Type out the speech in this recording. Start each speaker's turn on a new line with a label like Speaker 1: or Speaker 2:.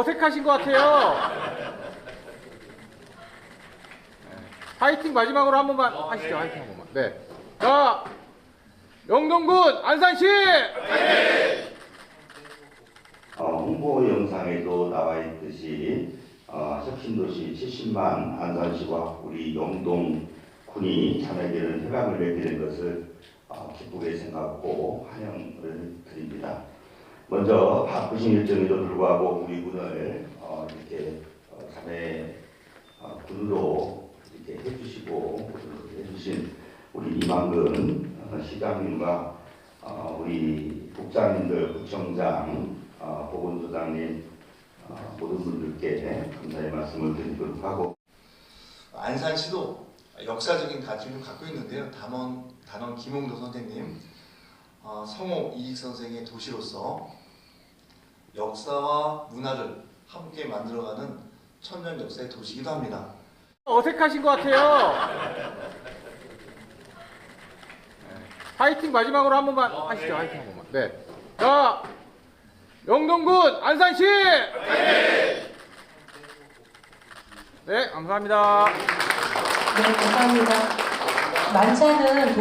Speaker 1: 어색하신 것 같아요. 파이팅 마지막으로 한 번만 하시죠. 파이팅 한 번만. 네. 자, 영동군 안산시.
Speaker 2: 어, 홍보 영상에도 나와 있듯이 어, 혁신도시 70만 안산시와 우리 영동군이 자매들은 해방을 맺게 된 것을 어, 기쁘게 생각하고 환영을. 먼저 바쁘신 일정에도 불구하고 우리 군을 어, 이렇게 어, 자매 어, 군으로 이렇게 해주시고 해주신 우리 이만근 어, 시장님과 어, 우리 국장님들, 구청장, 어, 보건소장님 어, 모든 분들께 감사의 말씀을 드리도록 하고
Speaker 3: 안산시도 역사적인 가치를 갖고 있는데요. 단원 단원 김홍도 선생님, 어, 성호 이익 선생의 도시로서 역사와 문화를 함께 만들어가는 천년 역사의 도시이기도 합니다.
Speaker 1: 어색하신 것 같아요. 파이팅 마지막으로 한 번만 하시죠. 파이팅 한 번만. 네. 자, 영동군 안산시. 네, 감사합니다.
Speaker 4: 네, 감사합니다. 만찬은 도-